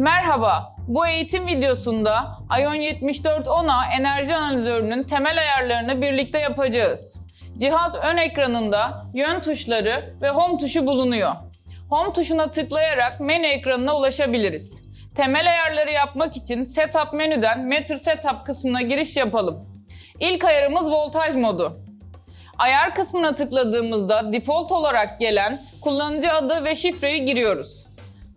Merhaba, bu eğitim videosunda Ion 7410A enerji analizörünün temel ayarlarını birlikte yapacağız. Cihaz ön ekranında yön tuşları ve home tuşu bulunuyor. Home tuşuna tıklayarak menü ekranına ulaşabiliriz. Temel ayarları yapmak için Setup menüden Meter Setup kısmına giriş yapalım. İlk ayarımız voltaj modu. Ayar kısmına tıkladığımızda default olarak gelen kullanıcı adı ve şifreyi giriyoruz.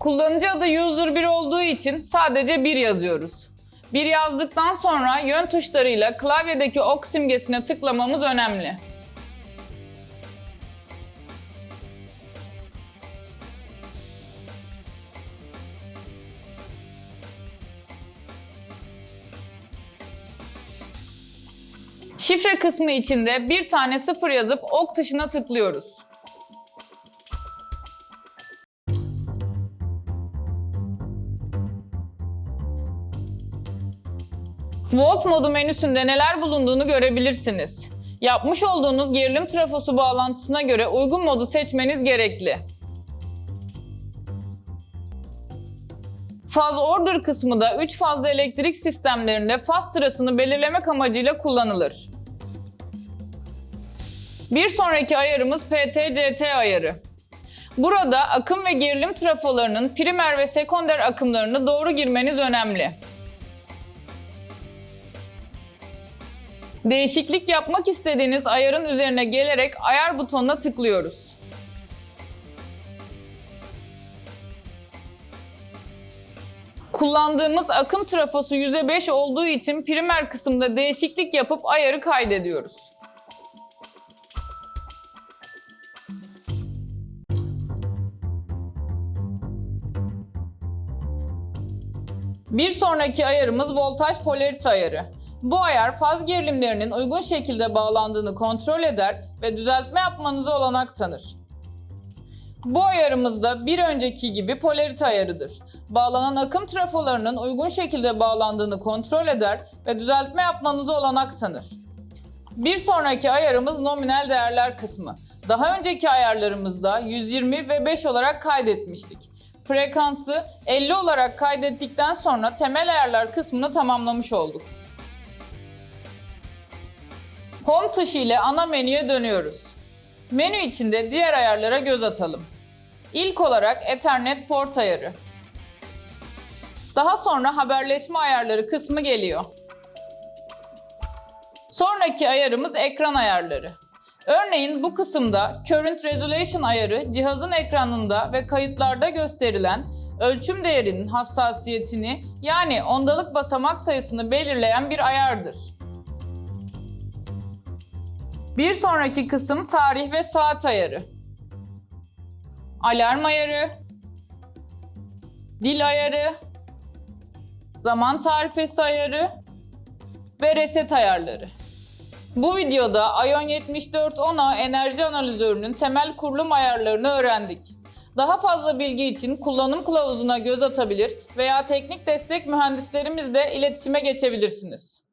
Kullanıcı adı user 1 olduğu için sadece 1 yazıyoruz. 1 yazdıktan sonra yön tuşlarıyla klavyedeki ok simgesine tıklamamız önemli. Şifre kısmı içinde bir tane sıfır yazıp ok tuşuna tıklıyoruz. Volt modu menüsünde neler bulunduğunu görebilirsiniz. Yapmış olduğunuz gerilim trafosu bağlantısına göre uygun modu seçmeniz gerekli. Faz order kısmı da 3 fazlı elektrik sistemlerinde faz sırasını belirlemek amacıyla kullanılır. Bir sonraki ayarımız PT-CT ayarı. Burada akım ve gerilim trafolarının primer ve sekonder akımlarını doğru girmeniz önemli. Değişiklik yapmak istediğiniz ayarın üzerine gelerek ayar butonuna tıklıyoruz. Kullandığımız akım trafosu %5 olduğu için primer kısımda değişiklik yapıp ayarı kaydediyoruz. Bir sonraki ayarımız voltaj polarite ayarı. Bu ayar faz gerilimlerinin uygun şekilde bağlandığını kontrol eder ve düzeltme yapmanıza olanak tanır. Bu ayarımız da bir önceki gibi polarite ayarıdır. Bağlanan akım trafolarının uygun şekilde bağlandığını kontrol eder ve düzeltme yapmanıza olanak tanır. Bir sonraki ayarımız nominal değerler kısmı. Daha önceki ayarlarımızda 120 ve 5 olarak kaydetmiştik. Frekansı 50 olarak kaydettikten sonra temel ayarlar kısmını tamamlamış olduk. Home tuşu ile ana menüye dönüyoruz. Menü içinde diğer ayarlara göz atalım. İlk olarak Ethernet port ayarı. Daha sonra haberleşme ayarları kısmı geliyor. Sonraki ayarımız ekran ayarları. Örneğin bu kısımda Current Resolution ayarı cihazın ekranında ve kayıtlarda gösterilen ölçüm değerinin hassasiyetini yani ondalık basamak sayısını belirleyen bir ayardır. Bir sonraki kısım tarih ve saat ayarı. Alarm ayarı, dil ayarı, zaman tarifesi ayarı ve reset ayarları. Bu videoda Ion 7410A enerji analizörünün temel kurulum ayarlarını öğrendik. Daha fazla bilgi için kullanım kılavuzuna göz atabilir veya teknik destek mühendislerimizle iletişime geçebilirsiniz.